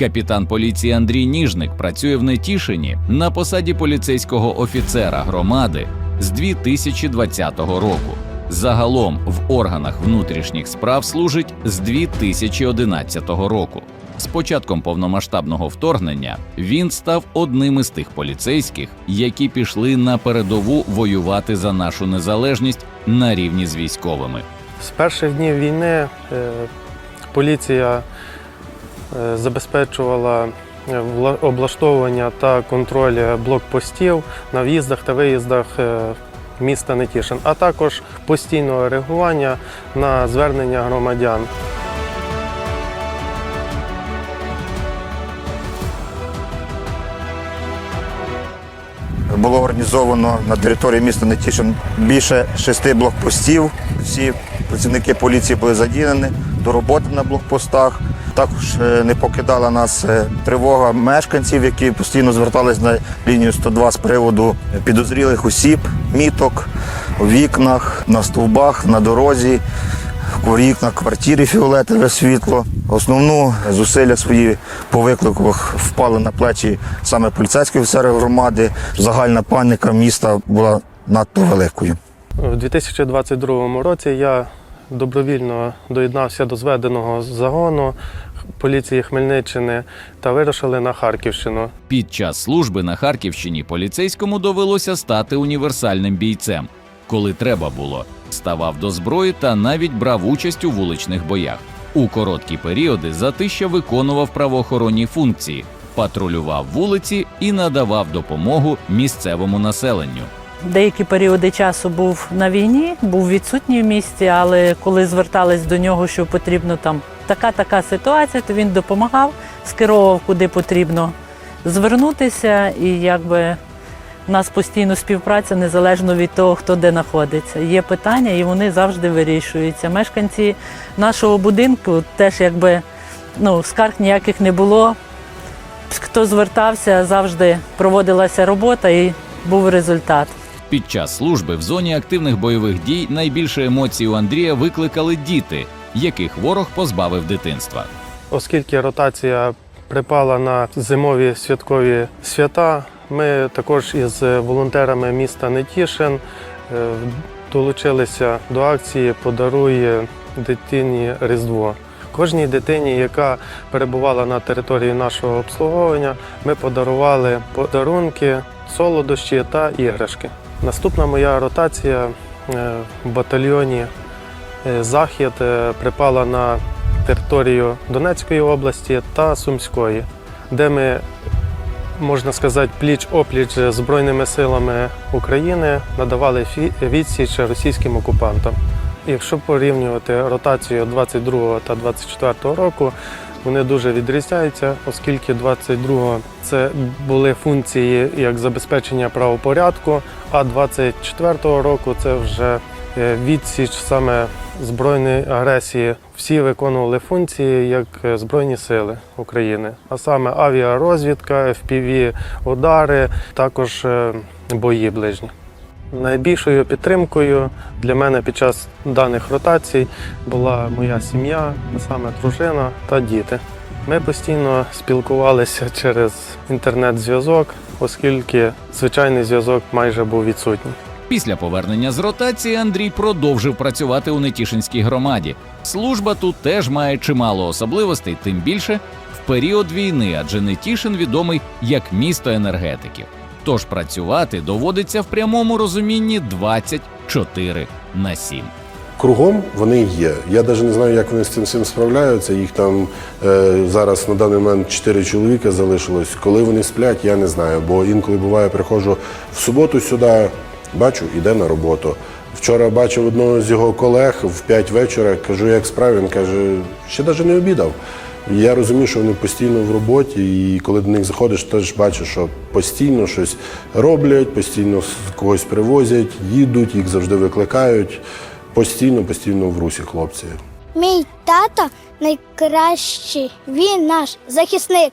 Капітан поліції Андрій Ніжник працює в Нетішині на посаді поліцейського офіцера громади з 2020 року. Загалом в органах внутрішніх справ служить з 2011 року. З початком повномасштабного вторгнення він став одним із тих поліцейських, які пішли на передову воювати за нашу незалежність на рівні з військовими. З перших днів війни е, поліція забезпечувала е, облаштовування та контроль блокпостів на в'їздах та виїздах е, міста Нетішин, а також постійного реагування на звернення громадян. Було організовано на території міста Нетішин більше шести блокпостів. Всі працівники поліції були задіяні до роботи на блокпостах. Також е, не покидала нас е, тривога мешканців, які постійно звертались на лінію 102 з приводу підозрілих осіб, міток у вікнах, на стовбах, на дорозі. У вікнах квартири фіолетове світло. Основну зусилля свої по викликах впали на плечі саме поліцейські офіцери громади. Загальна паніка міста була надто великою. У 2022 році я добровільно доєднався до зведеного загону поліції Хмельниччини та вирушили на Харківщину. Під час служби на Харківщині поліцейському довелося стати універсальним бійцем. Коли треба було, ставав до зброї та навіть брав участь у вуличних боях. У короткі періоди затища виконував правоохоронні функції, патрулював вулиці і надавав допомогу місцевому населенню. Деякі періоди часу був на війні, був відсутній в місті, але коли звертались до нього, що потрібно там така така ситуація, то він допомагав, скеровував куди потрібно звернутися, і якби у нас постійно співпраця незалежно від того, хто де знаходиться. Є питання, і вони завжди вирішуються. Мешканці нашого будинку теж якби ну, скарг ніяких не було. Хто звертався, завжди проводилася робота і був результат. Під час служби в зоні активних бойових дій найбільше емоцій у Андрія викликали діти, яких ворог позбавив дитинства. Оскільки ротація припала на зимові святкові свята, ми також із волонтерами міста Нетішин е, долучилися до акції Подарує дитині Різдво. Кожній дитині, яка перебувала на території нашого обслуговування, ми подарували подарунки, солодощі та іграшки. Наступна моя ротація е, в батальйоні е, Захід е, припала на територію Донецької області та Сумської, де ми, можна сказати, пліч-опліч Збройними силами України надавали відсіч російським окупантам. Якщо порівнювати ротацію 22 та 24 року, вони дуже відрізняються, оскільки 22 це були функції як забезпечення правопорядку, а 24-го року це вже е, відсіч саме збройної агресії. Всі виконували функції як е, Збройні сили України, а саме авіарозвідка, FPV удари, також е, бої ближні. Найбільшою підтримкою для мене під час даних ротацій була моя сім'я, саме дружина та діти. Ми постійно спілкувалися через інтернет-зв'язок, оскільки звичайний зв'язок майже був відсутній. Після повернення з ротації Андрій продовжив працювати у Нетішинській громаді. Служба тут теж має чимало особливостей, тим більше в період війни, адже Нетішин відомий як місто енергетиків. Тож працювати доводиться в прямому розумінні 24 на 7. Кругом вони є. Я навіть не знаю, як вони з цим всім справляються. Їх там е, зараз на даний момент чотири чоловіка залишилось. Коли вони сплять, я не знаю. Бо інколи буває, приходжу в суботу сюди, бачу, іде на роботу. Вчора бачив одного з його колег в 5 вечора, кажу, як справи. Він каже, ще навіть не обідав. Я розумію, що вони постійно в роботі, і коли до них заходиш, теж бачиш, що постійно щось роблять, постійно когось привозять, їдуть, їх завжди викликають. Постійно, постійно в русі хлопці. Мій тато найкращий, він наш захисник.